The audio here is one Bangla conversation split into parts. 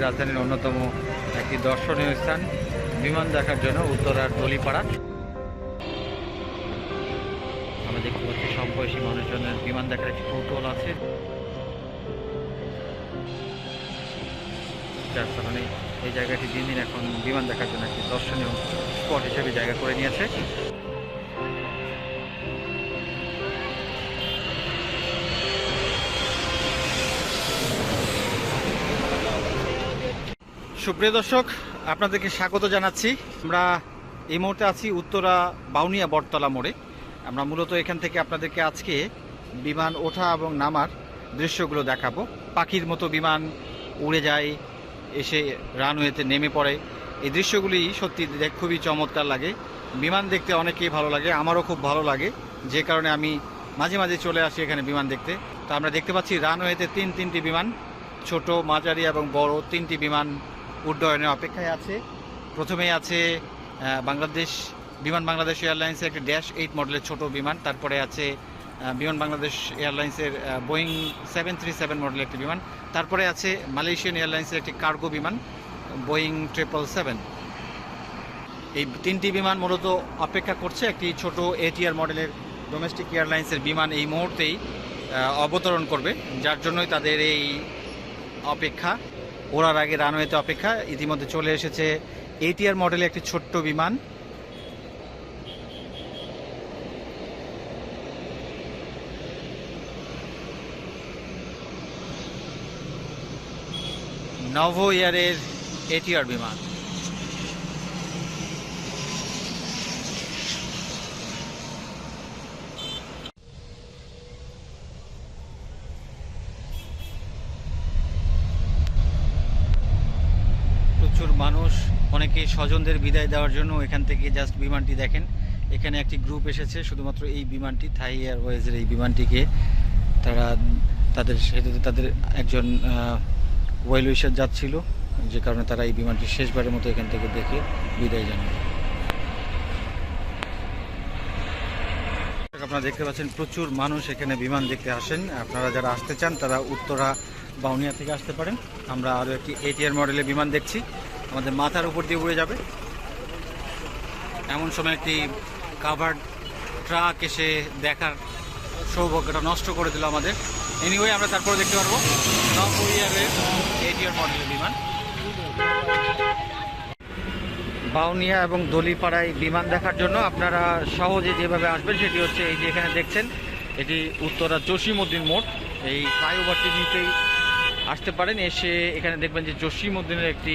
রাজধানীর অন্যতম একটি দর্শনীয় স্থান, বিমান দেখার জন্য উত্তরার টলিপাড়া। আমরা দেখতে পাচ্ছি সব বয়সী মানুষজনের বিমান দেখার একটি কৌতূহল আছে। যার কারণে এই জায়গাটি দিন দিন এখন বিমান দেখার জন্য একটি দর্শনীয় স্পট হিসেবে জায়গা করে নিয়েছে। সুপ্রিয় দর্শক, আপনাদেরকে স্বাগত জানাচ্ছি। আমরা এই মুহূর্তে আছি উত্তরা বাউনিয়া বটতলা মোড়ে। আমরা মূলত এখান থেকে আপনাদেরকে আজকে বিমান ওঠা এবং নামার দৃশ্যগুলো দেখাবো। পাখির মতো বিমান উড়ে যায়, এসে রানওয়েতে নেমে পড়ে। এই দৃশ্যগুলি সত্যি খুবই চমৎকার লাগে। বিমান দেখতে অনেকেই ভালো লাগে, আমারও খুব ভালো লাগে। যে কারণে আমি মাঝে মাঝে চলে আসি এখানে বিমান দেখতে। তো আমরা দেখতে পাচ্ছি রানওয়েতে তিন তিনটি বিমান, ছোট, মাঝারি এবং বড় তিনটি বিমান উড্ডয়নের অপেক্ষায় আছে। প্রথমেই আছে বাংলাদেশ, বিমান বাংলাদেশ এয়ারলাইন্সের একটি ড্যাশ এইট মডেলের ছোট বিমান, তারপরে আছে বিমান বাংলাদেশ এয়ারলাইন্সের বোয়িং সেভেন থ্রি সেভেন মডেলের একটি বিমান, তারপরে আছে মালয়েশিয়ান এয়ারলাইন্সের একটি কার্গো বিমান, বোয়িং ট্রিপল সেভেন। এই তিনটি বিমান মূলত অপেক্ষা করছে একটি ছোট এটিআর মডেলের ডোমেস্টিক এয়ারলাইন্সের বিমান এই মুহূর্তেই অবতরণ করবে, যার জন্যই তাদের এই অপেক্ষা। ওড়ার আগে রানওয়েতে অপেক্ষা। ইতিমধ্যে চলে এসেছে এটিআর মডেলের একটি ছোট্ট বিমান। নভো এয়ারের এটিআর বিমান প্রচুর মানুষ অনেকে স্বজনদের বিদায় দেওয়ার জন্য এখান থেকে জাস্ট বিমানটি দেখেন। এখানে একটি গ্রুপ এসেছে, শুধুমাত্র এই বিমানটি থাই এয়ারওয়েজের এই বিমানটিকে তারা তাদের সেটাতে তাদের একজন ওয়েল উইশার যাচ্ছিল, যে কারণে তারা এই বিমানটি শেষবারের মতো এখান থেকে দেখে বিদায় জানায়। আপনারা দেখতে পাচ্ছেন প্রচুর মানুষ এখানে বিমান দেখতে আসেন। আপনারা যারা আসতে চান, তারা উত্তরা বাউনিয়া থেকে আসতে পারেন। আমরা আরও একটি এটিআর মডেলের বিমান দেখছি। আমাদের মাথার উপর দিয়ে উড়ে যাবে। এমন সময় একটি কাভার্ড ট্রাক এসে দেখার সৌভাগ্যটা নষ্ট করে দিল আমাদের। এনিওয়ে আমরা তারপরে দেখতে পারব। এটিআর মডেলের বিমান। বাউনিয়া এবং দলিপাড়ায় বিমান দেখার জন্য আপনারা সহজে যেভাবে আসবেন সেটি হচ্ছে এই যে এখানে দেখছেন, এটি উত্তরা জসিমউদ্দিন মোড়। এই ফ্লাইওভারটির নিচেই আসতে পারেন, এসে এখানে দেখবেন যে জসিমউদ্দিনের একটি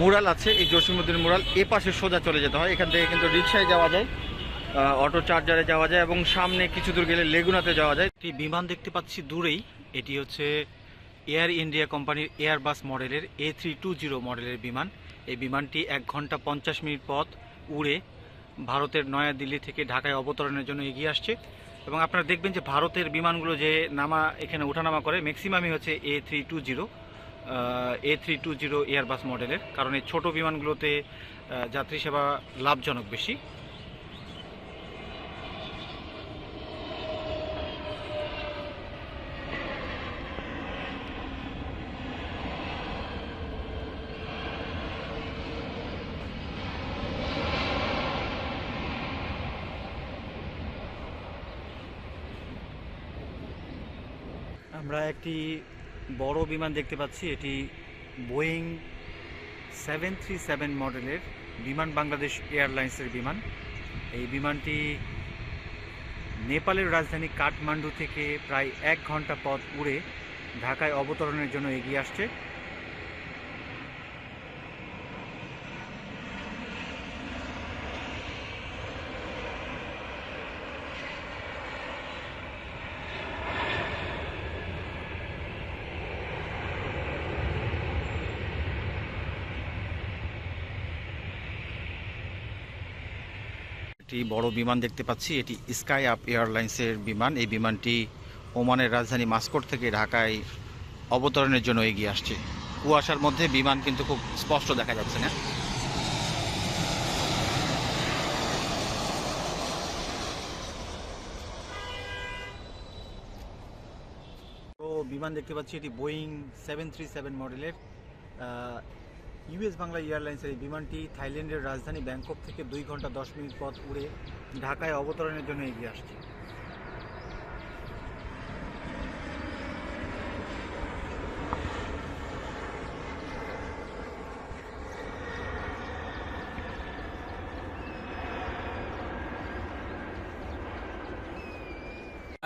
মুরাল আছে। এই জসিমউদ্দিন মুরাল এ পাশে সোজা চলে যেতে হয়। এখান থেকে কিন্তু রিক্সায় যাওয়া যায় অটো চার্জারে যাওয়া যায় এবং সামনে কিছু দূর গেলে লেগুনাতে যাওয়া যায়। একটি বিমান দেখতে পাচ্ছি দূরেই। এটি হচ্ছে এয়ার ইন্ডিয়া কোম্পানির এয়ারবাস মডেলের এ থ্রি টু জিরো মডেলের বিমান। এই বিমানটি এক ঘণ্টা পঞ্চাশ মিনিট পথ উড়ে ভারতের নয়াদিল্লি থেকে ঢাকায় অবতরণের জন্য এগিয়ে আসছে। এবং আপনারা দেখবেন যে ভারতের বিমানগুলো যে নামা, এখানে ওঠানামা করে ম্যাক্সিমামই হচ্ছে A three two zero A three two zero Airbus মডেলের কারণ এই ছোটো বিমানগুলোতে যাত্রী সেবা লাভজনক বেশি। আমরা একটি বড় বিমান দেখতে পাচ্ছি। এটি বোয়িং সেভেন থ্রি সেভেন মডেলের বিমান বাংলাদেশ এয়ারলাইন্সের বিমান। এই বিমানটি নেপালের রাজধানী কাঠমান্ডু থেকে প্রায় এক ঘণ্টা পথ উড়ে ঢাকায় অবতরণের জন্য এগিয়ে আসছে। একটি বড় বিমান দেখতে পাচ্ছি। এটি স্কাই আপ এয়ারলাইন্সের বিমান। এই বিমানটি ওমানের রাজধানী মাস্কট থেকে ঢাকায় অবতরণের জন্য এগিয়ে আসছে। কুয়াশার মধ্যে বিমান কিন্তু খুব স্পষ্ট দেখা যাচ্ছে না। বিমান দেখতে পাচ্ছি, এটি বোয়িং সেভেন থ্রি সেভেন মডেলের ইউএস বাংলা এয়ারলাইন্সের এই বিমানটি থাইল্যান্ডের রাজধানী ব্যাংকক থেকে দুই ঘণ্টা দশ মিনিট পথ উড়ে ঢাকায় অবতরণের জন্য এগিয়ে আসছে।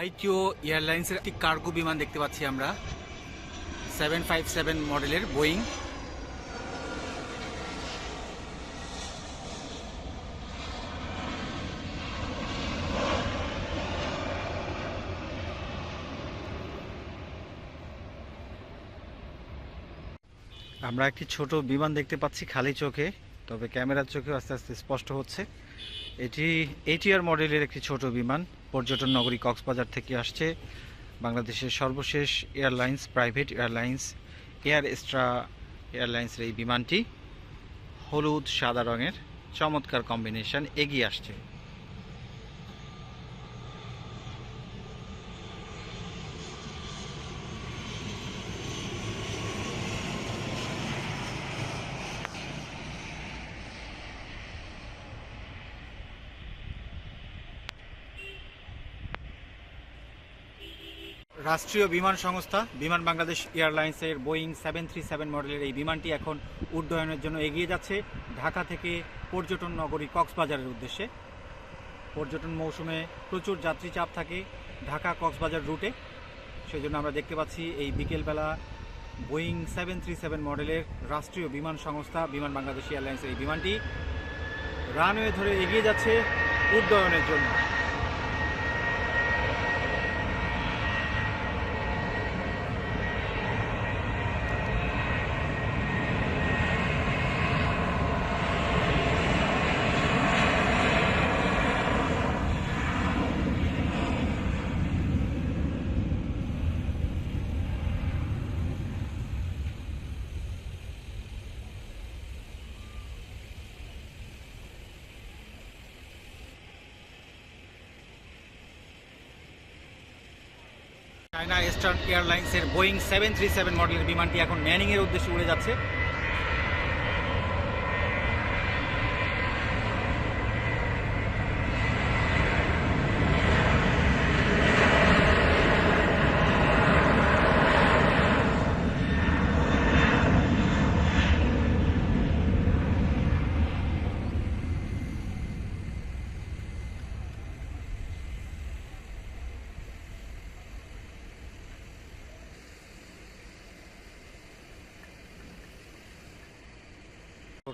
আইটিও এয়ারলাইন্সের একটি কার্গো বিমান দেখতে পাচ্ছি আমরা। সেভেন ফাইভ সেভেন মডেলের বোয়িং। আমরা একটি ছোট বিমান দেখতে পাচ্ছি খালি চোখে, তবে ক্যামেরার চোখে আস্তে আস্তে স্পষ্ট হচ্ছে। এটি এটিআর মডেলের একটি ছোট বিমান, পর্যটন নগরী কক্সবাজার থেকে আসছে। বাংলাদেশের সর্বশেষ airlines, private airlines, air Astra এয়ারলাইন্সের এই বিমানটি হলুদ, সাদা রঙের, চমৎকার কম্বিনেশন এগিয়ে আসছে। রাষ্ট্রীয় বিমান সংস্থা, বিমান বাংলাদেশ এয়ারলাইন্সের বোয়িং সেভেন থ্রি সেভেন মডেলের এই বিমানটি এখন উড্ডয়নের জন্য এগিয়ে যাচ্ছে ঢাকা থেকে পর্যটন নগরী কক্সবাজারের উদ্দেশ্যে। পর্যটন মৌসুমে প্রচুর যাত্রী চাপ থাকে ঢাকা কক্সবাজার রুটে। সেই জন্য আমরা দেখতে পাচ্ছি এই বিকেলবেলা বোয়িং সেভেন থ্রি সেভেন মডেলের রাষ্ট্রীয় বিমান সংস্থা, বিমান বাংলাদেশ এয়ারলাইন্সের এই বিমানটি রানওয়ে ধরে এগিয়ে যাচ্ছে উড্ডয়নের জন্য। চায়না ইস্টার্ন এয়ারলাইন্সের বোয়িং সেভেন থ্রি সেভেন মডেলের বিমানটি এখন ম্যানিংয়ের উদ্দেশ্যে উড়ে যাচ্ছে।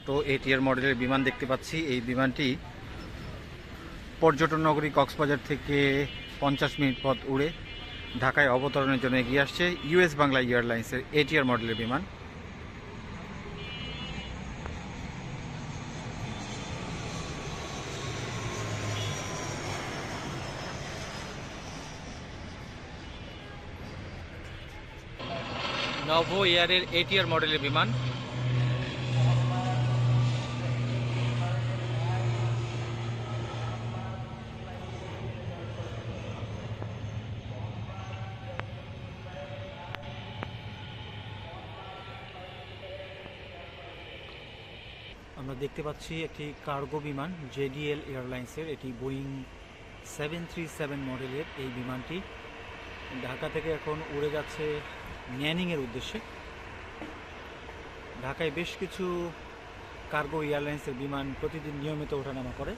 ছোট এটিআর মডেলের বিমান দেখতে পাচ্ছি। এই বিমানটি পর্যটন নগরী কক্সবাজার থেকে পঞ্চাশ মিনিট পথ উড়ে ঢাকায় অবতরণের জন্য এগিয়ে আসছে ইউএস বাংলা এয়ারলাইন্সের এটিআর মডেলের বিমান। নভো এয়ারের এটিআর মডেলের বিমান। আমরা দেখতে পাচ্ছি একটি কার্গো বিমান, জেডিএল এয়ারলাইন্সের এটি বোয়িং সেভেন থ্রি সেভেন মডেলের এই বিমানটি ঢাকা থেকে এখন উড়ে যাচ্ছে ন্যানিংয়ের উদ্দেশ্যে। ঢাকায় বেশ কিছু কার্গো এয়ারলাইন্সের বিমান প্রতিদিন নিয়মিত ওঠানামা করে।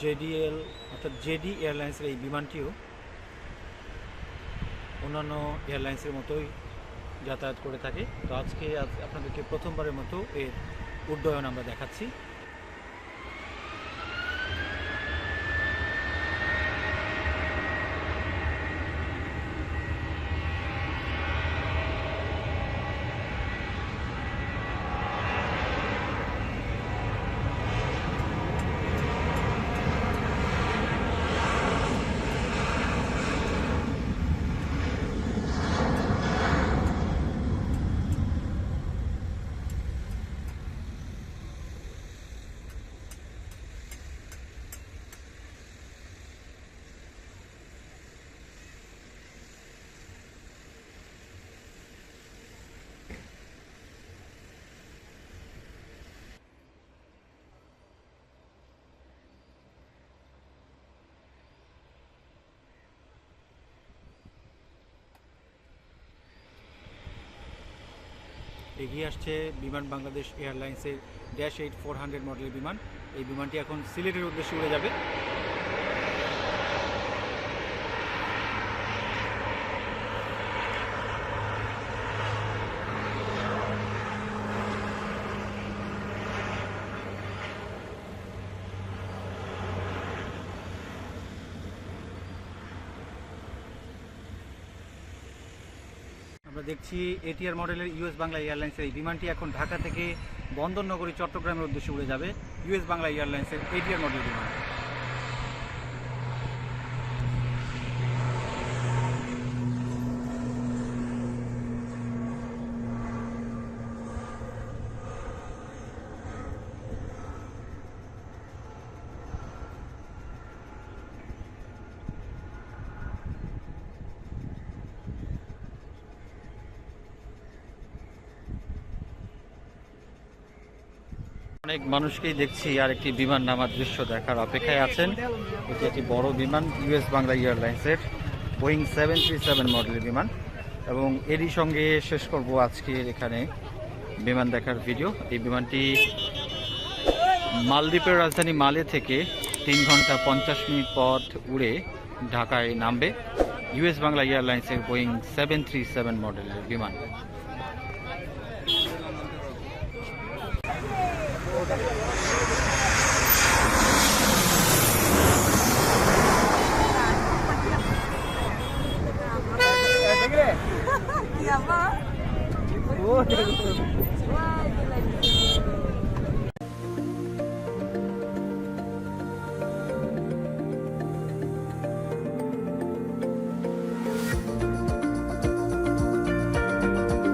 জেডিএল অর্থাৎ জেডি এয়ারলাইন্সের এই বিমানটিও অন্যান্য এয়ারলাইন্সের মতোই যাতায়াত করে থাকে। তো আজকে আপনাদেরকে প্রথমবারের মতো এর উড্ডয়ন আমরা দেখাচ্ছি। এগিয়ে আসছে বিমান বাংলাদেশ এয়ারলাইন্সের ড্যাশ এইট ফোর হান্ড্রেড মডেলের বিমান। এই বিমানটি এখন সিলেটের উদ্দেশ্যে উড়ে যাবে। আমরা দেখছি এটিআর মডেলের ইউএস বাংলা এয়ারলাইন্সের এই বিমানটি এখন ঢাকা থেকে বন্দরনগরী চট্টগ্রামের উদ্দেশ্যে উড়ে যাবে। ইউএস বাংলা এয়ারলাইন্সের এটিআর মডেল বিমান। অনেক মানুষকেই দেখছি আর একটি বিমান নামার দৃশ্য দেখার অপেক্ষায় আছেন। এটি একটি বড় বিমান, ইউএস বাংলা এয়ারলাইন্সের বোয়িং সেভেন থ্রি সেভেন মডেলের বিমান এবং এরই সঙ্গে শেষ করব আজকের এখানে বিমান দেখার ভিডিও। এই বিমানটি মালদ্বীপের রাজধানী মালে থেকে তিন ঘণ্টা পঞ্চাশ মিনিট পথ উড়ে ঢাকায় নামবে। ইউএস বাংলা এয়ারলাইন্সের বোয়িং সেভেন থ্রি সেভেন মডেলের বিমান। that.